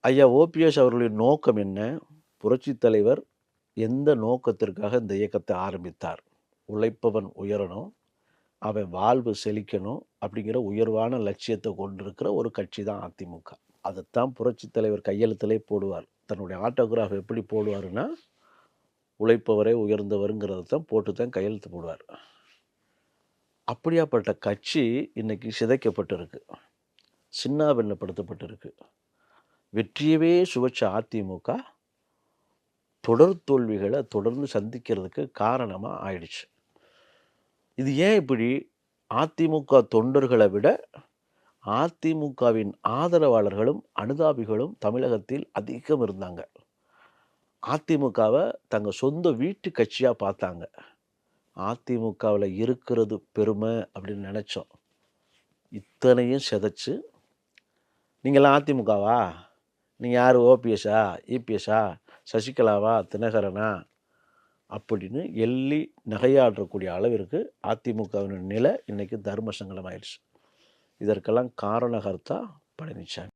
ஐயா ஓபிஎஸ் அவர்களின் நோக்கம் என்ன? புரட்சித் தலைவர் எந்த நோக்கத்திற்காக இந்த இயக்கத்தை ஆரம்பித்தார்? உழைப்பவன் உயரணும் அவன் வாழ்வு செழிக்கணும் அப்படிங்கிற உயர்வான லட்சியத்தை கொண்டிருக்கிற ஒரு கட்சி தான் அதிமுக. அதைத்தான் புரட்சித் தலைவர் கையெழுத்திலே போடுவார். தன்னுடைய ஆட்டோகிராஃப் எப்படி போடுவாருன்னா உழைப்பவரே உயர்ந்தவருங்கிறத தான் போட்டு தான் கையெழுத்து போடுவார். அப்படியாப்பட்ட கட்சி இன்றைக்கி சிதைக்கப்பட்டிருக்கு. சின்னாபின்னப்படுத்தப்பட்டிருக்கு. வெற்றியவே சுவைச்ச அதிமுக தொடர் தோல்விகளை தொடர்ந்து சந்திக்கிறதுக்கு காரணமாக ஆயிடுச்சு. இது ஏன் இப்படி? அதிமுக தொண்டர்களை விட அதிமுகவின் ஆதரவாளர்களும் அனுதாபிகளும் தமிழகத்தில் அதிகம் இருந்தாங்க. அதிமுகவை தங்கள் சொந்த வீட்டு கட்சியாக பார்த்தாங்க. அதிமுகவில் இருக்கிறது பெருமை அப்படின்னு நினச்சோம். இத்தனையும் செதைச்சு. நீங்களாம் அதிமுகவா? நீங்கள் யார்? ஓபிஎஸ்ஸா? இபிஎஸ்ஸா? சசிகலாவா? தினகரனா? அப்படின்னு எள்ளி நகையாடக்கூடிய அளவிற்கு அதிமுகவின் நிலை இன்றைக்கி தர்ம சங்கடம் ஆயிடுச்சு இதற்கெல்லாம் காரணகர்த்தா பழனிசாமி